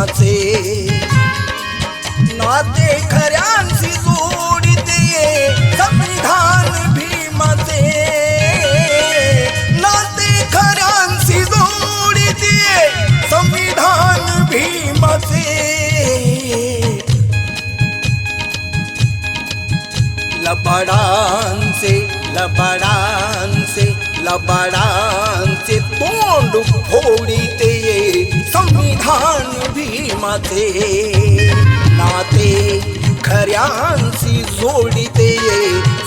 भीमाचे नाते खऱ्यांशी जोडते. संविधान भीमाचे. नाते खऱ्यांशी जोडते. संविधान भीमाचे. लबाडांचे लबाडांचे लबाडांचे तोंड फोडीते संविधान भीमाचे. नाते खऱ्यांशी जोडिते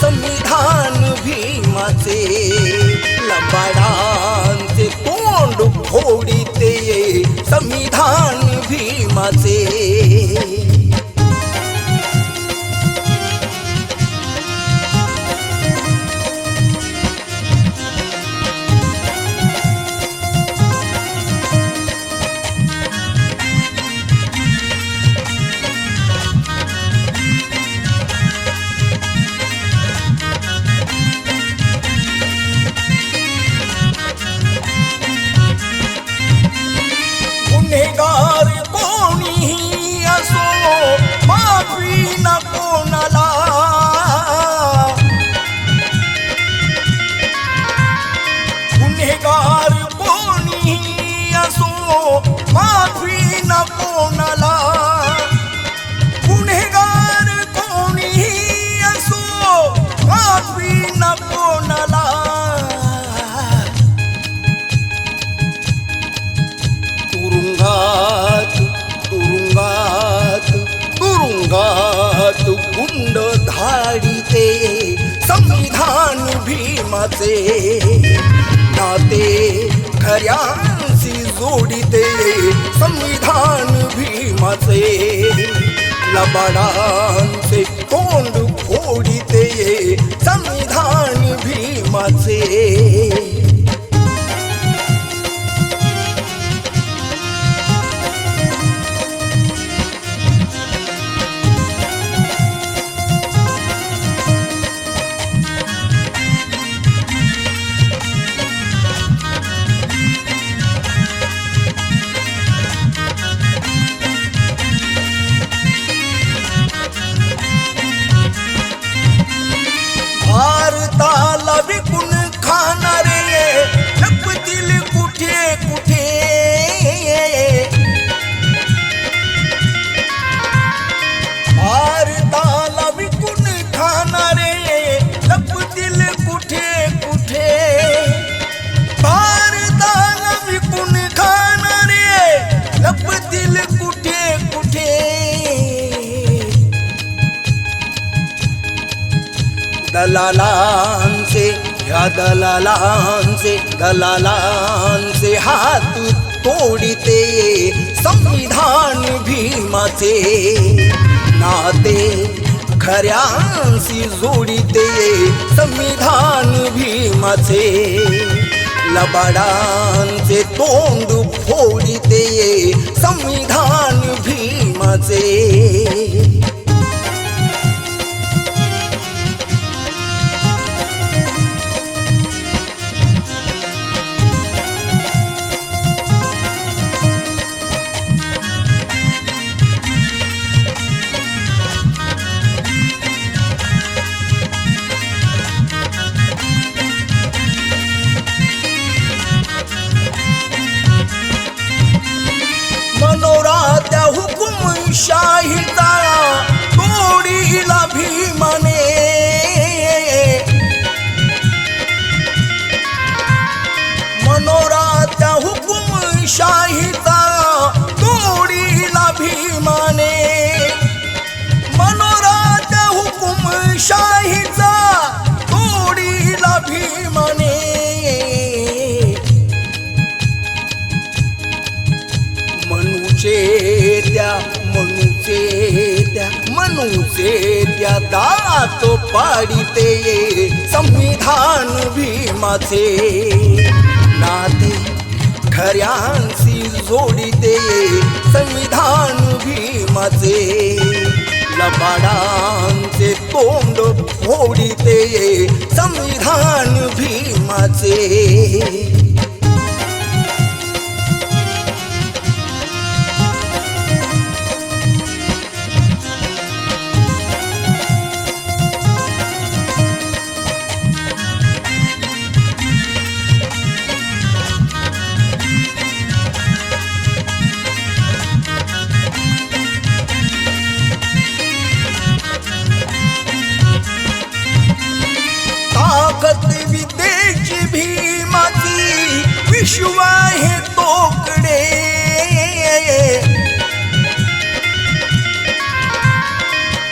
संविधान भीमाचे. लबाडांचे तोंड फोडीते संविधान भीमाचे. भीमाचे नाते खऱ्यांशी जोडिते संविधान भीमाचे लबाडांचे तोंड फोडिते संविधान भीमाचे. दलालांचे ह्या दलालांचे दलालांचे हात तोडिते संविधान भीमाचे. नाते खऱ्यांशी जोडिते संविधान भीमाचे. लबाडांचे तोंड फोडिते संविधान भीमाचे. तुझे त्या तो पाडिते संविधान भीमाचे. नाते खऱ्यांशी जोडिते संविधान भीमाचे. लबाडांचे तोंड फोडिते संविधान भीमाचे. शिवाय हे तोकडे.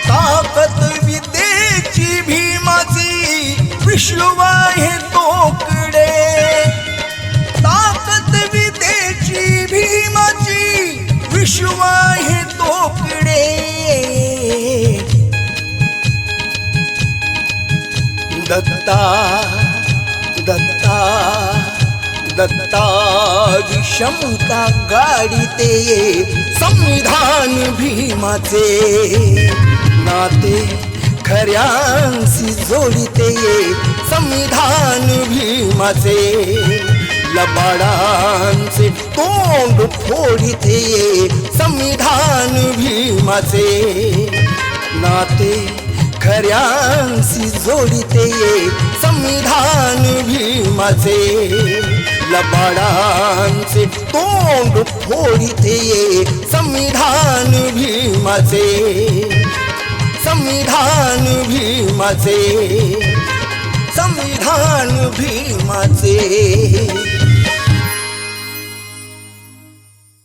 ताकत विद्येची भीमाची विश्व हे तोकडे. ताकत विद्येची भीमाची विश्व हे तोकडे. दत्ता दत्ता दत्ता क्षमता गाडीते संविधान भीमाचे. नाते खऱ्यांशी जोडिते संविधान भीमाचे. लबाडांचे तोंड फोडिते संविधान भीमाचे. नाते खऱ्यांशी जोडिते संविधान भीमाचे. लबाडांचे तोंड फोडिते संविधान भीमाचे. संविधान भीमाचे. संविधान भीमाचे.